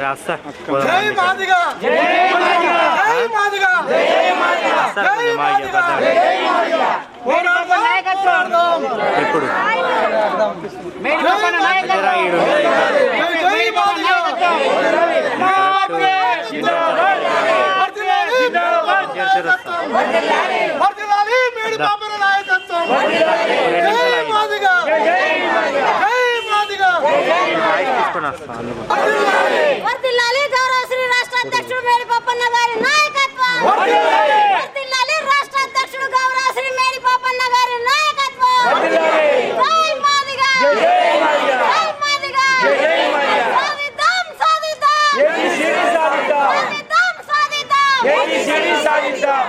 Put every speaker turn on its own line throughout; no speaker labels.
రాస్తా ఇప్పుడు
నాయకత్వం జై మాదిగా జై మాదిగా
తీసుకొని వస్తా అందుకు
వర్ధిల్లాలి గౌరవ శ్రీ రాష్ట్ర అధ్యక్షుడు మేడి పప్పన్న గారి నాయకత్వం వర్ధిల్లాలి రాష్ట్ర అధ్యక్షుడు గౌరవ శ్రీ మేడి పప్పన్న గారి నాయకత్వం జై మాదిగా జై మాదిగా సాధిద్దాం సాధిద్దాం సాధిద్దాం సాధిద్దాం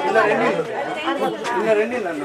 ఇంకా రెండు ఇంకా రెండు అన్న.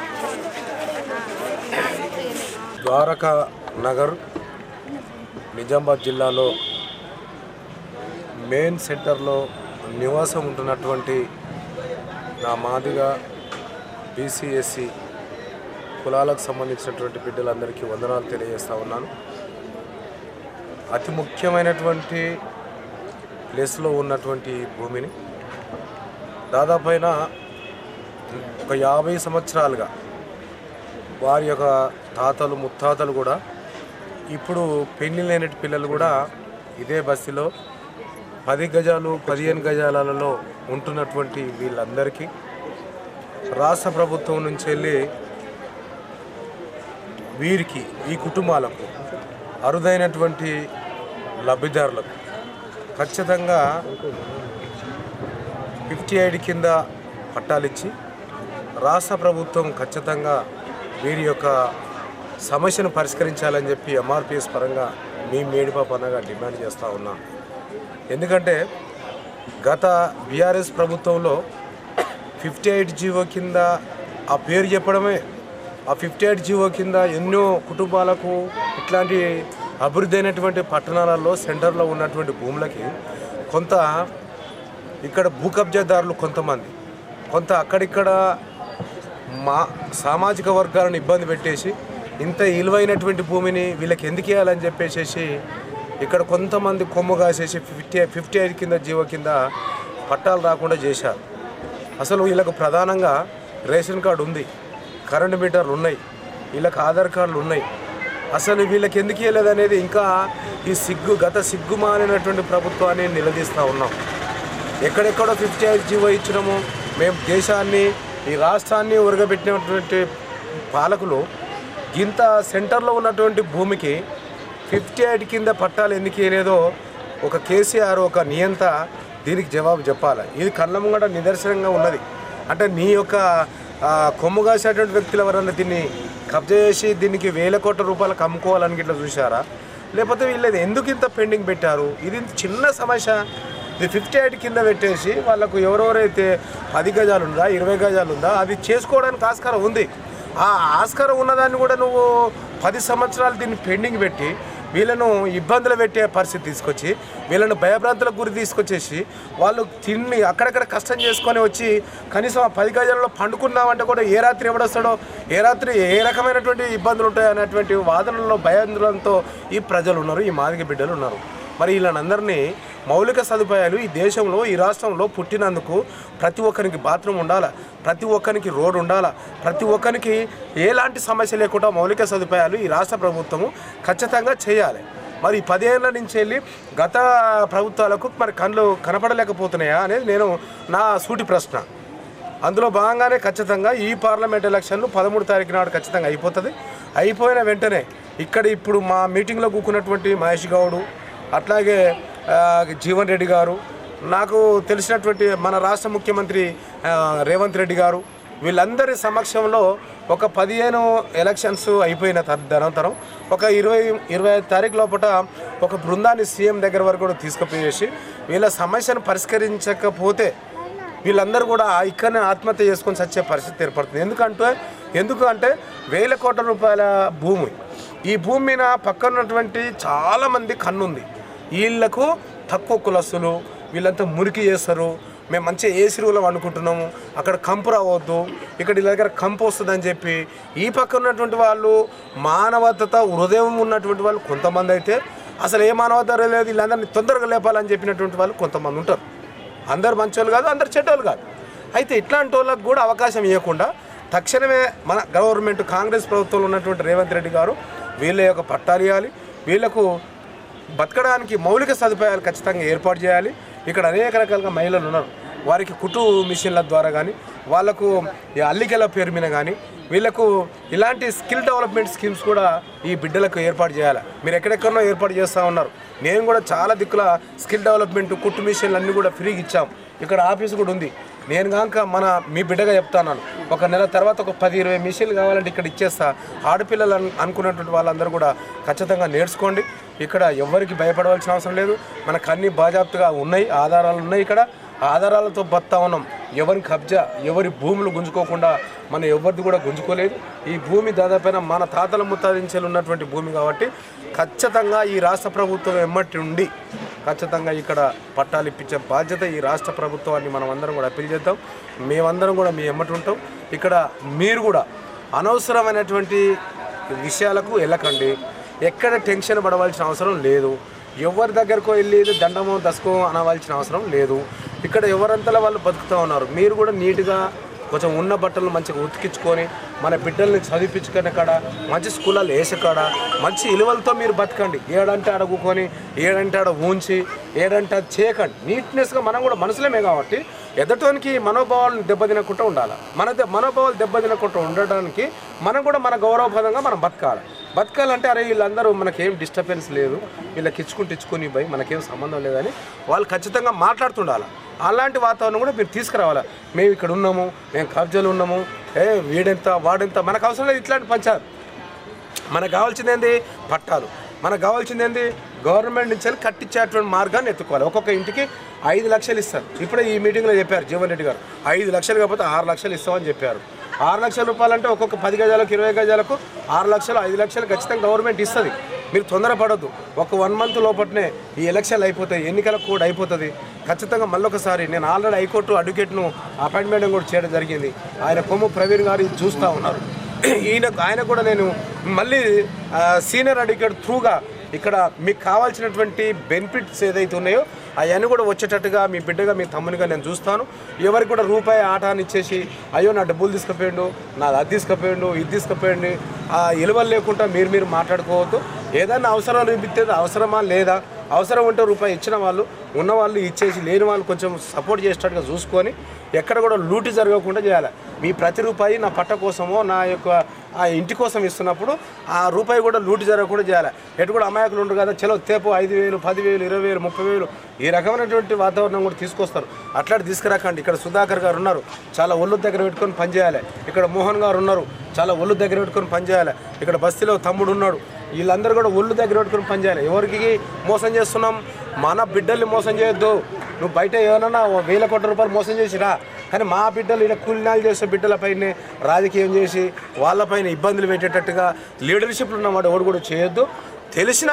ద్వారకా నగర్ నిజామాబాద్ జిల్లాలో మెయిన్ సెంటర్లో నివాసం ఉంటున్నటువంటి నా మాదిగా బీసీఎస్సి కులాలకు సంబంధించినటువంటి బిడ్డలందరికీ వందనాలు తెలియజేస్తా ఉన్నాను. అతి ముఖ్యమైనటువంటి ప్లేస్లో ఉన్నటువంటి భూమిని దాదాపైన ఒక యాభై సంవత్సరాలుగా వారి యొక్క తాతలు ముత్తాతలు కూడా ఇప్పుడు పెళ్ళి లేని పిల్లలు కూడా ఇదే బస్సులో పది గజాలు పదిహేను గజాలలో ఉంటున్నటువంటి వీళ్ళందరికీ రాష్ట్ర ప్రభుత్వం నుంచి వెళ్ళి వీరికి ఈ కుటుంబాలకు అరుదైనటువంటి లబ్ధిదారులకు ఖచ్చితంగా ఫిఫ్టీ ఎయిట్ కింద పట్టాలిచ్చి రాష్ట్ర ప్రభుత్వం ఖచ్చితంగా వీరి యొక్క సమస్యను పరిష్కరించాలని చెప్పి ఎంఆర్పిఎస్ పరంగా మీ మేడిపా పరంగా డిమాండ్ చేస్తూ ఉన్నాం. ఎందుకంటే గత బీఆర్ఎస్ ప్రభుత్వంలో ఫిఫ్టీ ఎయిట్ జీవో కింద ఆ పేరు చెప్పడమే. ఆ ఫిఫ్టీ ఎయిట్ జీవో కింద ఎన్నో కుటుంబాలకు ఇట్లాంటి అభివృద్ధి అయినటువంటి పట్టణాలలో సెంటర్లో ఉన్నటువంటి భూములకి కొంత ఇక్కడ భూ కబ్జాదారులు కొంతమంది. కొంత అక్కడిక్కడ మా సామాజిక వర్గాలను ఇబ్బంది పెట్టేసి ఇంత విలువైనటువంటి భూమిని వీళ్ళకి ఎందుకు ఇవ్వాలని చెప్పేసి ఇక్కడ కొంతమంది కొమ్ము కాసేసి ఫిఫ్టీ ఫిఫ్టీ ఐదు కింద జీవో కింద పట్టాలు రాకుండా చేశారు. అసలు వీళ్ళకు ప్రధానంగా రేషన్ కార్డు ఉంది కరెంటు మీటర్లు ఉన్నాయి వీళ్ళకి ఆధార్ కార్డులు ఉన్నాయి. అసలు వీళ్ళకి ఎందుకు ఇవ్వలేదనేది ఇంకా ఈ సిగ్గు గత సిగ్గుమాలినటువంటి ప్రభుత్వాన్ని నిలదీస్తూ ఉన్నాం. ఎక్కడెక్కడో ఫిఫ్టీ ఐదు జీవో ఇచ్చినాము మేము దేశాన్ని ఈ రాష్ట్రాన్ని ఉరగబెట్టినటువంటి పాలకులు ఇంత సెంటర్లో ఉన్నటువంటి భూమికి ఫిఫ్టీ ఎయిట్ కింద పట్టాలు ఎందుకు వేయలేదో ఒక కేసీఆర్ ఒక నియంత దీనికి జవాబు చెప్పాలి. ఇది కళ్ళముంగట నిదర్శనంగా ఉన్నది. అంటే నీ యొక్క కొమ్ము కాసేటువంటి వ్యక్తులు ఎవరన్నా దీన్ని కబ్జా చేసి దీనికి వేల కోట్ల రూపాయలకు అమ్ముకోవాలని ఇట్లా చూశారా? లేకపోతే వీళ్ళది ఎందుకు ఇంత పెండింగ్ పెట్టారు? ఇది చిన్న సమస్య. ఇది ఫిఫ్టీ ఎయిట్ కింద పెట్టేసి వాళ్ళకు ఎవరెవరైతే పది గజాలు ఉందా ఇరవై గజాలు ఉందా అది చేసుకోవడానికి ఆస్కారం ఉంది. ఆ ఆస్కారం ఉన్నదాన్ని కూడా నువ్వు పది సంవత్సరాలు దీన్ని పెండింగ్ పెట్టి వీళ్ళను ఇబ్బందులు పెట్టే పరిస్థితి తీసుకొచ్చి వీళ్ళను భయభ్రాంతులకు గురి తీసుకొచ్చేసి వాళ్ళు తిని అక్కడక్కడ కష్టం చేసుకొని వచ్చి కనీసం ఆ పది గజాలలో పండుకున్నామంటే కూడా ఏ రాత్రి ఎవడొస్తాడో ఏ రాత్రి ఏ రకమైనటువంటి ఇబ్బందులు ఉంటాయో అనేటువంటి వాదనలో భయాందోళనతో ఈ ప్రజలు ఉన్నారు ఈ మాదిగ బిడ్డలు ఉన్నారు. మరి వీళ్ళందరినీ మౌలిక సదుపాయాలు ఈ దేశంలో ఈ రాష్ట్రంలో పుట్టినందుకు ప్రతి ఒక్కరికి బాత్రూమ్ ఉండాలా? ప్రతి ఒక్కరికి రోడ్ ఉండాలా? ప్రతి ఒక్కరికి ఎలాంటి సమస్య లేకుండా మౌలిక సదుపాయాలు ఈ రాష్ట్ర ప్రభుత్వము ఖచ్చితంగా చేయాలి. మరి పదేళ్ళ నుంచి వెళ్ళి గత ప్రభుత్వాలకు మరి కళ్ళు కనపడలేకపోతున్నాయా అనేది నేను నా సూటి ప్రశ్న. అందులో భాగంగానే ఖచ్చితంగా ఈ పార్లమెంట్ ఎలక్షన్లు పదమూడు తారీఖు నాడు ఖచ్చితంగా అయిపోతుంది. అయిపోయిన వెంటనే ఇక్కడ ఇప్పుడు మా మీటింగ్లో కూకున్నటువంటి మహేష్ గౌడు అట్లాగే జీవన్ రెడ్డి గారు నాకు తెలిసినటువంటి మన రాష్ట్ర ముఖ్యమంత్రి రేవంత్ రెడ్డి గారు వీళ్ళందరి సమక్షంలో ఒక పదిహేను ఎలక్షన్స్ అయిపోయిన అనంతరం ఒక ఇరవై ఇరవై ఐదు తారీఖు లోపల ఒక బృందాన్ని సీఎం దగ్గర వరకు కూడా తీసుకుపోయేసి వీళ్ళ సమస్యను పరిష్కరించకపోతే వీళ్ళందరూ కూడా ఇక్కడనే ఆత్మహత్య చేసుకొని చచ్చే పరిస్థితి ఏర్పడుతుంది. ఎందుకంటే ఎందుకు అంటే వేల కోట్ల రూపాయల భూమి. ఈ భూమి మీద పక్కన ఉన్నటువంటి చాలామంది కన్నుంది. వీళ్ళకు తక్కువ కులస్తులు వీళ్ళంతా మురికి చేస్తారు. మేము మంచిగా ఏసీ రూలం అనుకుంటున్నాము అక్కడ కంపు రావద్దు. ఇక్కడ ఇలా దగ్గర కంపు వస్తుందని చెప్పి ఈ పక్క ఉన్నటువంటి వాళ్ళు మానవత హృదయం ఉన్నటువంటి వాళ్ళు కొంతమంది అయితే అసలు ఏ మానవత లేదు వీళ్ళందరినీ తొందరగా లేపాలని చెప్పినటువంటి వాళ్ళు కొంతమంది ఉంటారు. అందరు మంచోళ్ళు కాదు అందరు చెడ్డోళ్ళు కాదు. అయితే ఇట్లాంటి వాళ్ళకు కూడా అవకాశం ఇవ్వకుండా తక్షణమే మన గవర్నమెంట్ కాంగ్రెస్ ప్రభుత్వంలో ఉన్నటువంటి రేవంత్ రెడ్డి గారు వీళ్ళ యొక్క పట్టాలు ఇవ్వాలి. వీళ్ళకు బతకడానికి మౌలిక సదుపాయాలు ఖచ్చితంగా ఏర్పాటు చేయాలి. ఇక్కడ అనేక రకాలుగా మహిళలు ఉన్నారు. వారికి కుటు మిషన్ల ద్వారా కానీ వాళ్ళకు ఈ అల్లికల పేరు మీద కానీ వీళ్ళకు ఇలాంటి స్కిల్ డెవలప్మెంట్ స్కీమ్స్ కూడా ఈ బిడ్డలకు ఏర్పాటు చేయాలి. మీరు ఎక్కడెక్కడో ఏర్పాటు చేస్తూ ఉన్నారు. నేను కూడా చాలా దిక్కుల స్కిల్ డెవలప్మెంట్ కుట్టు మిషన్లు అన్నీ కూడా ఫ్రీగా ఇచ్చాం. ఇక్కడ ఆఫీస్ కూడా ఉంది. నేను కనుక మన మీ బిడ్డగా చెప్తాను ఒక నెల తర్వాత ఒక పది ఇరవై మిషన్లు కావాలంటే ఇక్కడ ఇచ్చేస్తా. ఆడపిల్లలు అను- అనుకున్నటువంటి వాళ్ళందరూ కూడా ఖచ్చితంగా నేర్చుకోండి. ఇక్కడ ఎవరికి భయపడవలసిన అవసరం లేదు. మనకు అన్ని బాజాప్తుగా ఉన్నాయి ఆధారాలు ఉన్నాయి ఇక్కడ. ఆధారాలతో బతా ఉన్నాం. ఎవరి కబ్జా ఎవరి భూములు గుంజుకోకుండా మనం ఎవరిది కూడా గుంజుకోలేదు. ఈ భూమి దాదాపైన మన తాతల ముత్తాదించేలు ఉన్నటువంటి భూమి కాబట్టి ఖచ్చితంగా ఈ రాష్ట్ర ప్రభుత్వం ఎమ్మటి ఉండి ఖచ్చితంగా ఇక్కడ పట్టాలు ఇప్పించే బాధ్యత ఈ రాష్ట్ర ప్రభుత్వాన్ని మనం అందరం కూడా అప్పీల్ చేద్దాం. మేమందరం కూడా మీ ఎమ్మటి ఉంటాం. ఇక్కడ మీరు కూడా అనవసరమైనటువంటి విషయాలకు వెళ్ళకండి. ఎక్కడ టెన్షన్ పడవలసిన అవసరం లేదు. ఎవరి దగ్గరకు వెళ్ళి దండమో దశకో అనవలసిన అవసరం లేదు. ఇక్కడ ఎవరంతలా వాళ్ళు బతుకుతూ ఉన్నారు? మీరు కూడా నీట్గా కొంచెం ఉన్న బట్టలు మంచిగా ఉతికించుకొని మన బిడ్డల్ని చదివించుకునే కాడ మంచి స్కూళ్ళలో వేసే కాడ మంచి ఇలువలతో మీరు బతకండి. ఏడంటే అడుగుకొని ఏడంటే ఆడ ఊంచి ఏడంటే అది చేయకండి. నీట్నెస్గా మనం కూడా మనసులేమే కాబట్టి ఎదటోనికి మనోభావాలను దెబ్బతినకుండా ఉండాలి. మన మనోభావాలు దెబ్బతినకుండా ఉండడానికి మనం కూడా మన గౌరవపదంగా మనం బతకాలి. బతకాలంటే అరే వీళ్ళందరూ మనకేం డిస్టర్బెన్స్ లేదు వీళ్ళకి ఇచ్చుకుంటూ ఇచ్చుకొని పోయి మనకేం సంబంధం లేదని వాళ్ళు ఖచ్చితంగా మాట్లాడుతుండాలి. అలాంటి వాతావరణం కూడా మీరు తీసుకురావాలి. మేము ఇక్కడ ఉన్నాము మేము కబ్జాలు ఉన్నాము ఏ వీడెంత వాడెంత మనకు అవసరం లేదు ఇట్లాంటి పంచాయత్ మనకు కావాల్సింది ఏంది? పట్టాలు. మనకు కావాల్సింది ఏంది? గవర్నమెంట్ నుంచి వెళ్ళి కట్టించేటువంటి మార్గాన్ని ఎత్తుకోవాలి. ఒక్కొక్క ఇంటికి ఐదు లక్షలు ఇస్తారు. ఇప్పుడే ఈ మీటింగ్లో చెప్పారు జీవన్ రెడ్డి గారు. ఐదు లక్షలు కాకపోతే ఆరు లక్షలు ఇస్తామని చెప్పారు. ఆరు లక్షల రూపాయలు అంటే ఒక్కొక్క పది గజాలకు ఇరవై గజాలకు ఆరు లక్షలు ఐదు లక్షలు ఖచ్చితంగా గవర్నమెంట్ ఇస్తుంది. మీరు తొందరపడద్దు. ఒక వన్ మంత్ లోపలనే ఈ ఎలక్షన్లు అయిపోతాయి ఎన్నికల కోడ్ అయిపోతుంది. ఖచ్చితంగా మళ్ళొకసారి నేను ఆల్రెడీ హైకోర్టు అడ్వకేట్ను అపాయింట్మెంట్ కూడా చేయడం జరిగింది. ఆయన కొమ్ము ప్రవీణ్ గారు చూస్తూ ఉన్నారు. ఈయన ఆయన కూడా నేను మళ్ళీ సీనియర్ అడ్వకేట్ త్రూగా ఇక్కడ మీకు కావాల్సినటువంటి బెనిఫిట్స్ ఏదైతే ఉన్నాయో అవన్నీ కూడా వచ్చేటట్టుగా మీ బిడ్డగా మీ తమ్మునిగా నేను చూస్తాను. ఎవరికి కూడా రూపాయి ఆట అయ్యో నా డబ్బులు తీసుకుపోయిండు నా అది తీసుకుపోయిండు ఇది తీసుకుపోయిండు ఆ ఇలువలు లేకుండా మీరు మీరు మాట్లాడుకోవద్దు. ఏదైనా అవసరాలు ఇప్పితే అవసరమా? లేదా. అవసరం ఉంటే రూపాయి ఇచ్చిన వాళ్ళు ఉన్నవాళ్ళు ఇచ్చేసి లేని వాళ్ళు కొంచెం సపోర్ట్ చేసేటట్టుగా చూసుకొని ఎక్కడ కూడా లూటి జరగకుండా చేయాలి. మీ ప్రతి రూపాయి నా పట్ట కోసమో నా యొక్క ఆ ఇంటి కోసం ఇస్తున్నప్పుడు ఆ రూపాయి కూడా లూటు జరగకుండా చేయాలి. ఎటు కూడా అమాయకులు ఉండరు కదా చలో తేపు ఐదు వేలు పదివేలు ఇరవై వేలు ముప్పై వేలు ఈ రకమైనటువంటి వాతావరణం కూడా తీసుకొస్తారు. అట్లాంటి తీసుకురాకండి. ఇక్కడ సుధాకర్ గారు ఉన్నారు. చాలా ఒళ్ళు దగ్గర పెట్టుకొని పనిచేయాలి ఇక్కడ మోహన్ గారు ఉన్నారు. చాలా ఒళ్ళు దగ్గర పెట్టుకొని పనిచేయాలి ఇక్కడ బస్తీలో తమ్ముడు ఉన్నాడు. వీళ్ళందరూ కూడా ఒళ్ళు దగ్గర పెట్టుకొని పనిచేయాలి ఎవరికి మోసం చేస్తున్నాం? మన బిడ్డల్ని మోసం చేయొద్దు. నువ్వు బయట ఏమైనా వేల కోట్ల రూపాయలు మోసం చేసిరా? కానీ మా బిడ్డలు ఇలా కూలినాలు చేసే బిడ్డలపైనే రాజకీయం చేసి వాళ్ళపైన ఇబ్బందులు పెట్టేటట్టుగా లీడర్షిప్లు ఉన్నవాడు ఎవడు కూడా చేయొద్దు. తెలిసిన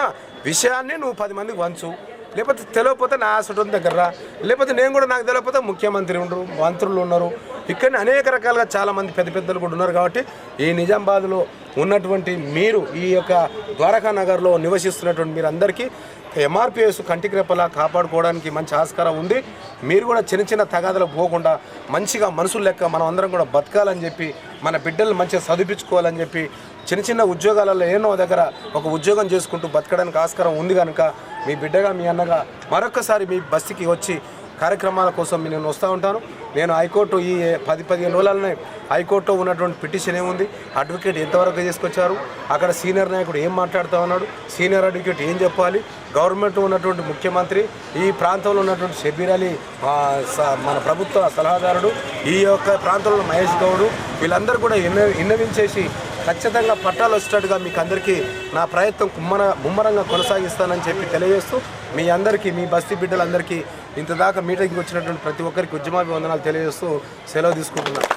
విషయాన్ని నువ్వు పది మందికి వంచు. లేకపోతే తెలియకపోతే నా ఆసుటం దగ్గర లేకపోతే నేను కూడా నాకు తెలియకపోతే ముఖ్యమంత్రి ఉండరు మంత్రులు ఉన్నారు. ఇక్కడ అనేక రకాలుగా చాలామంది పెద్ద పెద్దలు కూడా ఉన్నారు కాబట్టి ఈ నిజామాబాద్లో ఉన్నటువంటి మీరు ఈ యొక్క ద్వారకా నగర్లో నివసిస్తున్నటువంటి మీరందరికీ ఎంఆర్పిఎస్ కంటికి రెప్పలా కాపాడుకోవడానికి మంచి ఆస్కారం ఉంది. మీరు కూడా చిన్న చిన్న తగాదలకు పోకుండా మంచిగా మనుషులు లెక్క మనం అందరం కూడా బతకాలని చెప్పి మన బిడ్డలు మంచిగా చదివించుకోవాలని చెప్పి చిన్న చిన్న ఉద్యోగాలలో ఏనో దగ్గర ఒక ఉద్యోగం చేసుకుంటూ బతకడానికి ఆస్కారం ఉంది కనుక మీ బిడ్డగా మీ అన్నగా మరొకసారి మీ బస్తికి వచ్చి కార్యక్రమాల కోసం నేను వస్తూ ఉంటాను. నేను హైకోర్టు ఈ పది పదిహేను రోజులనే హైకోర్టులో ఉన్నటువంటి పిటిషన్ ఏముంది? అడ్వకేట్ ఎంతవరకు తీసుకొచ్చారు? అక్కడ సీనియర్ నాయకుడు ఏం మాట్లాడుతూ ఉన్నాడు? సీనియర్ అడ్వకేట్ ఏం చెప్పాలి? గవర్నమెంట్ ఉన్నటువంటి ముఖ్యమంత్రి ఈ ప్రాంతంలో ఉన్నటువంటి షబీర్ అలీ స- మన ప్రభుత్వ సలహాదారుడు ఈ యొక్క ప్రాంతంలో మహేష్ గౌడ్ వీళ్ళందరూ కూడా ఇన్న ఇన్నవించేసి ఖచ్చితంగా పట్టాలు వచ్చినట్టుగా మీకు అందరికీ నా ప్రయత్నం కుమ్మర ముమ్మరంగా కొనసాగిస్తానని చెప్పి తెలియజేస్తూ మీ అందరికీ మీ బస్తీ బిడ్డలందరికీ ఇంతదాకా మీటింగ్కి వచ్చినటువంటి ప్రతి ఒక్కరికి ఉద్యమాభివందనాలు తెలియజేస్తూ సెలవు తీసుకుంటున్నాను.